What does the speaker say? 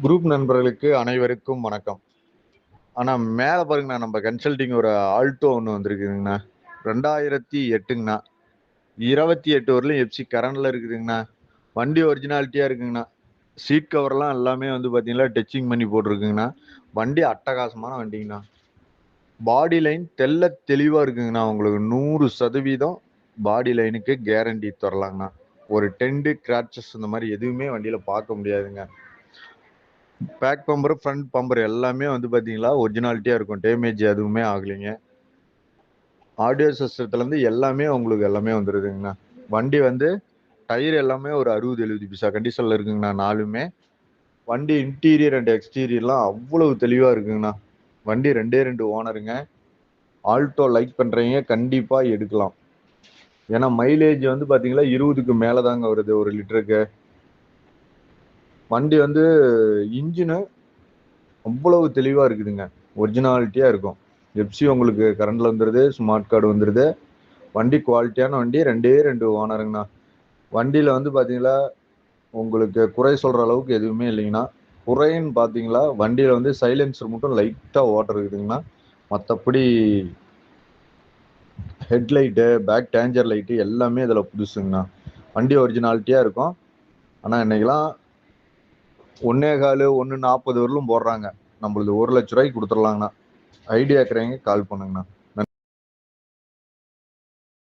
Group நண்பர்களுக்கு அனைவருக்கும் வணக்கம். ஆனால் மேலே பாருங்கண்ணா நம்ம கன்சல்டிங் ஒரு ஆல்டோ ஒன்று வந்திருக்குதுங்கண்ணா. ரெண்டாயிரத்தி எட்டுங்கண்ணா. இருபத்தி எட்டு வரலையும் எஃப்சி கரண்டில் இருக்குதுங்கண்ணா. வண்டி ஒரிஜினாலிட்டியாக இருக்குங்கண்ணா. சீட் கவர்லாம் எல்லாமே வந்து பார்த்தீங்கன்னா டச்சிங் பண்ணி போட்டிருக்குங்கண்ணா. வண்டி அட்டகாசமான வண்டிங்கண்ணா. பாடி லைன் தெல்ல தெளிவாக இருக்குங்கண்ணா. உங்களுக்கு நூறு சதவீதம் பாடி லைனுக்கு கேரண்டி தரலாங்கண்ணா. ஒரு டென்டு கிராச்சஸ் இந்த மாதிரி எதுவுமே வண்டியில் பார்க்க முடியாதுங்க. பேக் பம்பர் ஃப்ரண்ட் பம்பர் எல்லாமே வந்து பார்த்தீங்களா ஒரிஜினாலிட்டியாக இருக்கும். டேமேஜ் எதுவுமே ஆகலைங்க. ஆடியோ சிஸ்டத்துலேருந்து எல்லாமே உங்களுக்கு எல்லாமே வந்துருதுங்கண்ணா. வண்டி வந்து டயர் எல்லாமே ஒரு அறுபது எழுபது பிசா கண்டிஷனில் இருக்குங்கண்ணா நாலுமே. வண்டி இன்டீரியர் அண்ட் எக்ஸ்டீரியர்லாம் அவ்வளவு தெளிவாக இருக்குங்கண்ணா. வண்டி ரெண்டே ரெண்டு ஓனருங்க ஆல்டோ லைக் பண்ணுறீங்க கண்டிப்பாக எடுக்கலாம். ஏன்னா மைலேஜ் வந்து பாத்தீங்களா இருபதுக்கு மேலே தாங்க வருது ஒரு லிட்டருக்கு. வண்டி வந்து இன்ஜினு அவ்வளவு தெளிவாக இருக்குதுங்க. ஒரிஜினாலிட்டியாக இருக்கும். எப்சி உங்களுக்கு கரண்டில் வந்துடுது ஸ்மார்ட் கார்டு வந்துடுது வண்டி குவாலிட்டியான வண்டி ரெண்டே ரெண்டு ஓனருங்கண்ணா. வண்டியில் வந்து பார்த்தீங்களா உங்களுக்கு குறை சொல்கிற அளவுக்கு எதுவுமே இல்லைங்கண்ணா. குறைன்னு பார்த்தீங்களா வண்டியில் வந்து சைலன்சர் மட்டும் லைட்டாக ஓட்டர் இருக்குதுங்கண்ணா. மற்றபடி ஹெட்லைட்டு பேக் டேஞ்சர் லைட்டு எல்லாமே இதில் புதுசுங்கண்ணா. வண்டி ஒரிஜினாலிட்டியாக இருக்கும். ஆனால் இன்றைக்கெலாம் ஒன்னே கால் ஒன்று நாற்பது வரலும் போடுறாங்க. நம்மளுது ஒரு லட்ச ரூபாய்க்கு கொடுத்துடலாங்கண்ணா. ஐடியா இருக்கிறவங்க கால் பண்ணுங்கண்ணா.